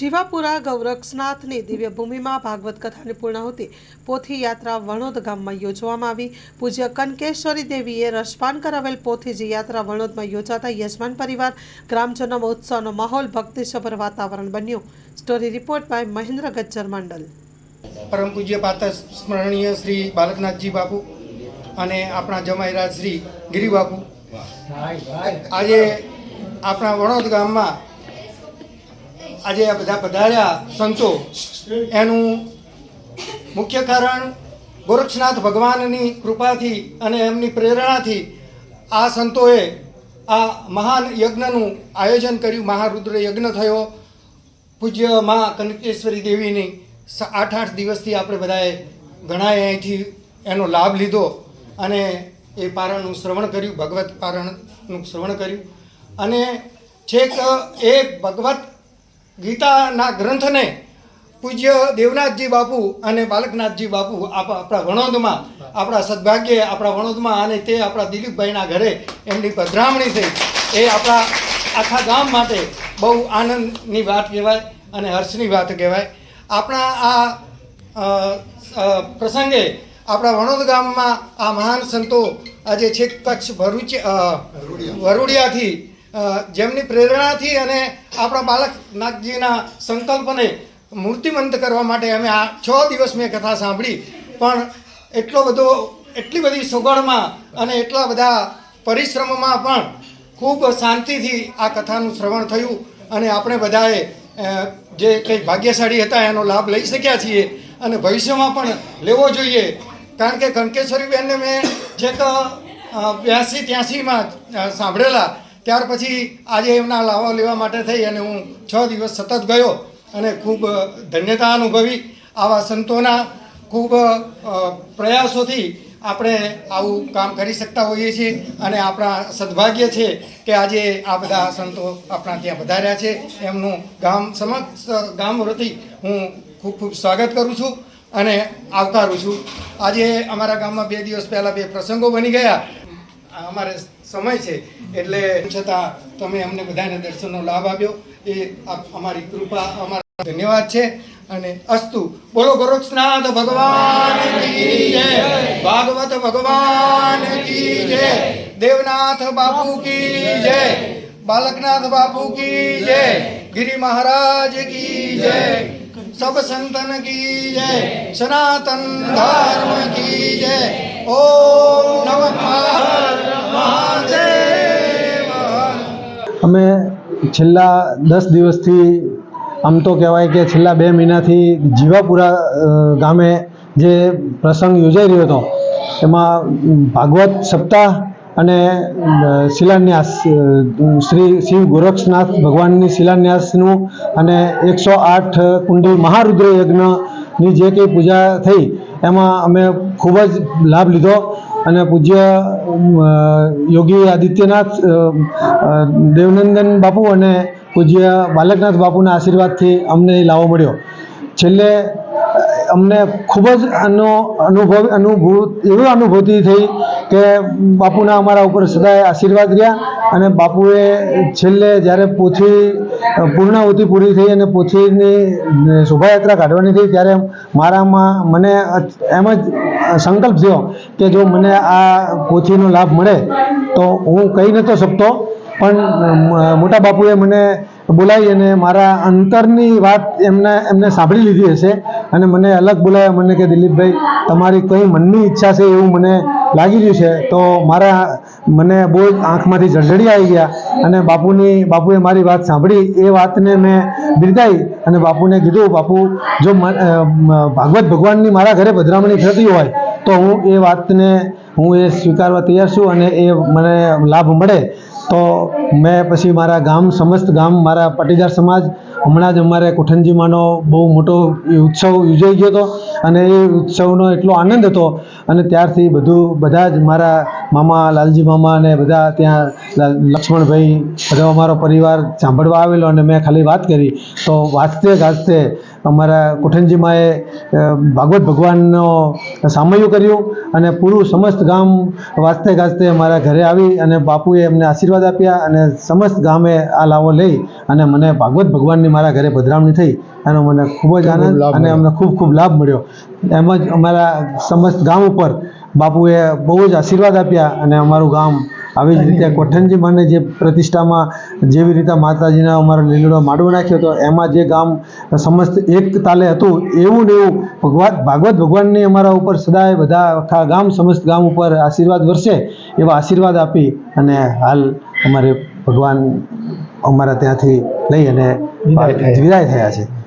જીવાપુરા ગૌરક્ષનાથની દિવ્ય ભૂમિમાં ભાગવત કથાની પૂર્ણાહુતિ. પોથી યાત્રા વણોદ ગામમાં યોજવામાં આવી. પૂજ્ય કનકેશ્વરી દેવીએ રસપાન કરાવેલ પોથીજી યાત્રા વણોદમાં યોજાતા યજમાન પરિવાર ગ્રામજનોમાં ઉત્સવનો માહોલ ભક્તિસભર વાતાવરણ બન્યું. Story report by Mahendra Gajjar Mandal. પરમ પૂજ્ય પાત્ર સ્મરણીય શ્રી બાલકનાથજી બાપુ અને આપણા જમાઈરાજ શ્રી ગિરિબાપુ. આજે આપણા વણોદ ગામમાં આજે આ બધા પધાર્યા સંતો, એનું મુખ્ય કારણ ગોરક્ષનાથ ભગવાનની કૃપાથી અને એમની પ્રેરણાથી આ સંતોએ આ મહાન યજ્ઞનું આયોજન કર્યું. મહારુદ્ર યજ્ઞ થયો. પૂજ્ય મા કનકેશ્વરી દેવીની આઠ આઠ દિવસથી આપણે બધાએ ઘણાએ અહીંથી એનો લાભ લીધો અને એ પારણનું શ્રવણ કર્યું, ભગવત પારણનું શ્રવણ કર્યું. અને છેક એ ભગવત ગીતાના ગ્રંથને પૂજ્ય દેવનાથજી બાપુ અને બાલકનાથજી બાપુ આપ- આપણા વણોદમાં આપણા સદભાગ્યે આપણા વણોદમાં અને તે આપણા દિલીપભાઈના ઘરે એમની પધરામણી થઈ. એ આપણા આખા ગામ માટે બહુ આનંદની વાત કહેવાય અને હર્ષની વાત કહેવાય. આપણા આ પ્રસંગે આપણા વણોદ ગામમાં આ મહાન સંતો આજે છેક કચ્છ ભરૂચ વરુડિયાથી જેમની પ્રેરણાથી અને આપણા બાલકનાથજીના સંકલ્પને મૂર્તિમંત કરવા માટે અમે આ છ દિવસ મેં કથા સાંભળી. પણ એટલો બધો, એટલી બધી સગવડમાં અને એટલા બધા પરિશ્રમમાં પણ ખૂબ શાંતિથી આ કથાનું શ્રવણ થયું અને આપણે બધાએ જે કંઈ ભાગ્યશાળી હતા એનો લાભ લઈ શક્યા છીએ અને ભવિષ્યમાં પણ લેવો જોઈએ. કારણ કે કનકેશ્વરી બેનને મેં જે બ્યાસી ત્યાસીમાં સાંભળેલા ત્યાર પછી આજે એમના લાવા લેવા માટે થઈ અને હું છ દિવસ સતત ગયો અને ખૂબ ધન્યતા અનુભવી આવા સંતોના ખૂબ પ્રયાસોથી આપણે આવું કામ કરી શકતા હોઈએ છીએ અને આપણા સદભાગ્ય છે કે આજે આ બધા સંતો આપણા ત્યાં વધાર્યા છે. એમનું ગામ સમક્ષ ગામ વતી હું ખૂબ ખૂબ સ્વાગત કરું છું અને આવકારું છું. આજે અમારા ગામમાં બે દિવસ પહેલાં બે પ્રસંગો બની ગયા. અમારે સમય છે. એટલે છતાં તમે અમને બધાને દર્શનનો લાભ આપ્યો. એ અમારી કૃપા, અમારા ધન્યવાદ છે. અને અસ્તુ, બોલો ગોરક્ષનાથ ભગવાન ભાગવત ભગવાન કી જય. દેવનાથ બાપુ કી જય. બાલકનાથ બાપુ કી જય. ગિરિ મહારાજ કી જય. સબ સંતન કી જય. સનાતન ધર્મ કી જય. ઓમ નમઃ. મહા અમે છેલ્લા દસ દિવસથી આમ તો કહેવાય કે છેલ્લા બે મહિનાથી જીવાપુરા ગામે જે પ્રસંગ યોજાઈ રહ્યો હતો, એમાં ભાગવત સપ્તાહ અને શિલાન્યાસ શ્રી શિવ ગોરક્ષનાથ ભગવાનની શિલાન્યાસનું અને એકસો આઠ કુંડી મહારુદ્ર યજ્ઞની જે કંઈ પૂજા થઈ, એમાં અમે ખૂબ જ લાભ લીધો. અને પૂજ્ય યોગી આદિત્યનાથ દેવનંદન બાપુ અને પૂજ્ય બાલકનાથ બાપુના આશીર્વાદથી અમને એ લાવો મળ્યો. છેલ્લે, અમને ખૂબ જ આનો અનુભવ અનુભૂત, એવી અનુભૂતિ થઈ કે બાપુના અમારા ઉપર સદાય આશીર્વાદ રહ્યા અને બાપુએ છેલ્લે જ્યારે પોથી પૂર્ણાહુતિ પૂરી થઈ અને પોથીની શોભાયાત્રા કાઢવાની થઈ ત્યારે મારામાં મને એમ જ સંકલ્પ થયો કે જો મને આ પોથીનો લાભ મળે તો હું કહી નહોતો શકતો, પણ મોટા બાપુએ મને બોલાવી અને મારા અંતરની વાત એમને એમને સાંભળી લીધી હશે અને મને અલગ બોલાવ્યા મને કે, દિલીપભાઈ, તમારી કંઈ મનની ઈચ્છા છે એવું મને લાગી રહ્યું છે, તો મારા, મને બહુ આંખમાંથી જળજળી આવી ગયા અને બાપુની, બાપુએ મારી વાત સાંભળી. એ વાતને મેં બિરદાવી અને બાપુને કીધું, બાપુ, જો ભાગવત ભગવાનની મારા ઘરે પધરામણી થતી હોય, તો હું એ વાતને, હું એ સ્વીકારવા તૈયાર છું અને એ મને લાભ મળે. તો મેં પછી મારા ગામ, સમસ્ત ગામ, મારા પાટીદાર સમાજ, હમણાં જ અમારે કુઠનજીમાંનો બહુ મોટો ઉત્સવ યોજાઈ ગયો હતો અને એ ઉત્સવનો એટલો આનંદ હતો અને ત્યારથી બધું, બધા જ મારા મામા, લાલજી મામા અને બધા ત્યાં લક્ષ્મણભાઈ, બધો અમારો પરિવાર સાંભળવા આવેલો અને મેં ખાલી વાત કરી. તો વાંચતે ગાજતે અમારા કુઠનજીમાએ ભાગવત ભગવાનનો સામયું કર્યું અને પૂરું સમસ્ત ગામ વાંચતે ગાજતે મારા ઘરે આવી અને બાપુએ એમને આશીર્વાદ આપ્યા અને સમસ્ત ગામે આ લાવો લઈ અને મને ભાગવત ભગવાનની મારા ઘરે પધરામણી થઈ એનો મને ખૂબ જ આનંદ અને અમને ખૂબ ખૂબ લાભ મળ્યો. એમ જ અમારા સમસ્ત ગામ ઉપર બાપુએ બહુ જ આશીર્વાદ આપ્યા અને અમારું ગામ આવી જ રીતે કોઠનજી માને જે પ્રતિષ્ઠામાં જેવી રીતે માતાજીના અમારો લીલડો માડવો નાખ્યો હતો એમાં જે ગામ સમસ્ત એક તાલે હતું એવું ને એવું ભગવાન ભાગવત ભગવાનની અમારા ઉપર સદાય બધા આખા ગામ સમસ્ત ગામ ઉપર આશીર્વાદ વરસે એવા આશીર્વાદ આપી અને હાલ અમારે ભગવાન અમારા ત્યાંથી લઈ અને વિદાય થયા છે.